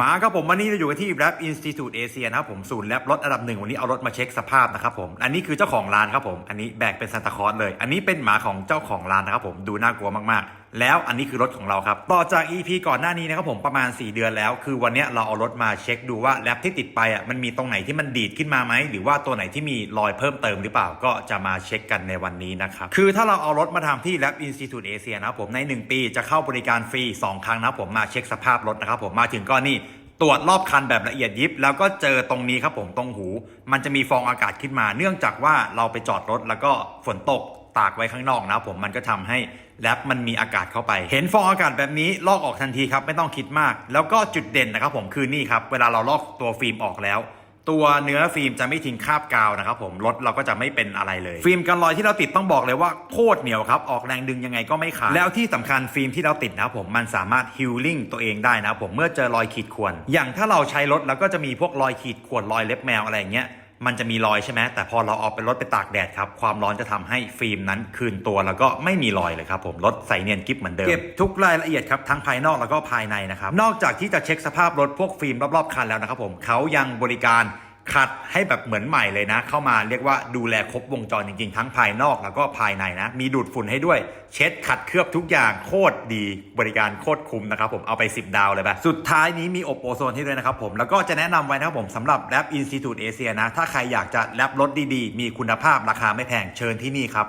มาครับผมวันนี้เราอยู่กันที่ Rap Institute Asia นะครับผมศูนย์แรปรถอันดับหนึ่งวันนี้เอารถมาเช็คสภาพนะครับผมอันนี้คือเจ้าของร้านครับผมอันนี้แบกเป็นซานตาคลอสเลย อันนี้เป็นหมาของเจ้าของร้านนะครับผมดูน่ากลัวมากแล้วอันนี้คือรถของเราครับ ต่อจาก EP ก่อนหน้านี้นะครับผมประมาณ 4 เดือนแล้ว คือวันนี้เราเอารถมาเช็คดูว่าแรปที่ติดไปอะมันมีตรงไหนที่มันดีดขึ้นมาไหม หรือว่าตัวไหนที่มีรอยเพิ่มเติมหรือเปล่าก็จะมาเช็คกันในวันนี้นะครับคือถ้าเราเอารถมาทำที่ Lab Institute Asia นะครับผมใน 1 ปีจะเข้าบริการฟรี 2 ครั้งนะครับผมมาเช็คสภาพรถนะครับผมมาถึงก็นี่ตรวจรอบคันแบบละเอียดยิบ แล้วก็เจอตรงนี้ครับผมตรงหู มันจะมีฟองอากาศขึ้นมา เนื่องจากว่าเราไปจอดรถแล้วก็ฝนตก ตากไว้ข้างนอกนะครับผมมันก็ทำให้แรปมันมีอากาศเข้าไป เห็นฟองอากาศแบบนี้ลอกออกทันทีครับไม่ต้องคิดมาก แล้วก็จุดเด่นนะครับผมคือนี่ครับเวลาเราลอกตัวฟิล์มออกแล้ว ตัวเนื้อฟิล์มจะไม่ทิ้งคราบกาวนะครับผมรถเราก็จะไม่เป็นอะไรเลย ฟิล์มกันรอยที่เราติดต้องบอกเลยว่าโคตรเหนียวครับออกแรงดึงยังไงก็ไม่ขาดแล้วที่สำคัญฟิล์มที่เราติดนะครับผมมันสามารถฮิลลิ่งตัวเองได้นะครับผมเมื่อเจอรอยขีดข่วนอย่างถ้าเราใช้รถแล้วก็จะมีพวกรอยขีดข่วนรอยเล็บแมวอะไรเงี้ย มันจะมีรอยใช่ไหมแต่พอเราเอาไปรถไปตากแดดครับ ความร้อนจะทำให้ฟิล์มนั้นคืนตัวแล้วก็ไม่มีรอยเลยครับผมรถใสเนียนกิฟเหมือนเดิมเก็บทุกรายละเอียดครับทั้งภายนอกแล้วก็ภายในนะครับนอกจากที่จะเช็คสภาพรถพวกฟิล์มรอบๆคันแล้วนะครับผมเขายังบริการ ขัดให้แบบเหมือนใหม่เลยนะ เข้ามาเรียกว่าดูแลครบวงจรจริงๆ ทั้งภายนอกแล้วก็ภายในนะ มีดูดฝุ่นให้ด้วย เช็ดขัดเคลือบทุกอย่างโคตรดี บริการโคตรคุ้มนะครับผมเอาไป 10 ดาวเลยแบบสุดท้ายนี้มีอบโอโซนให้ด้วยนะครับผมแล้วก็จะแนะนำไว้นะครับผมสำหรับแรปอินสติทูตเอเชียนะ ถ้าใครอยากจะแรปรถดีๆ มีคุณภาพราคาไม่แพงเชิญที่นี่ครับ